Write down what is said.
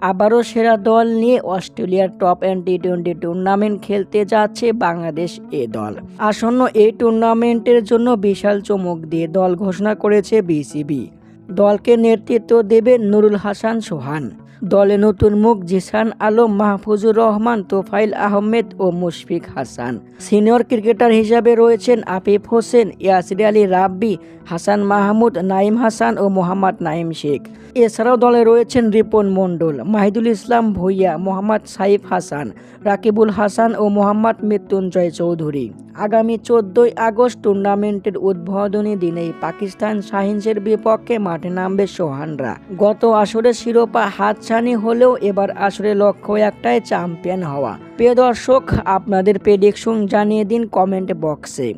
আবারও সেরা দল নিয়ে অস্ট্রেলিয়ার top end T twenty tournament খেলতে যাচ্ছে বাংলাদেশ এ দল। আসন্ন এই টুর্নামেন্টের জন্য বিশাল চমক দিয়ে দল ঘোষণা করেছে বিসিবি। দলকে নেতৃত্ব দেবে নুরুল হাসান সোহান। দলে নতুন মুখ জিসান আলম, মাহফুজুর রহমান তোফাইল আহমেদ ও মুশফিক হাসান। সিনিয়র ক্রিকেটার হিসাবে রয়েছেন আফিফ হোসেন, ইয়াসির আলী রাব্বি হাসান মাহমুদ, নাইম হাসান ও মোহাম্মদ নাইম শেখ। এছাড়াও দলে রয়েছেন রিপন মণ্ডল, মাহিদুল ইসলাম ভুইয়া, মোহাম্মদ সাইফ হাসান, রাকিবুল হাসান ও মোহাম্মদ মৃত্যুঞ্জয় চৌধুরী। আগামী চোদ্দই আগস্ট টুর্নামেন্টের উদ্বোধনী দিনেই পাকিস্তান শাহিনসের বিপক্ষে মাঠে নামবে সোহানরা। গত আসরে শিরোপা হাতছানি হলেও এবার আসরে লক্ষ্য একটাই, চ্যাম্পিয়ন হওয়া। প্রিয় দর্শক, আপনাদের প্রেডিকশন জানিয়ে দিন কমেন্ট বক্সে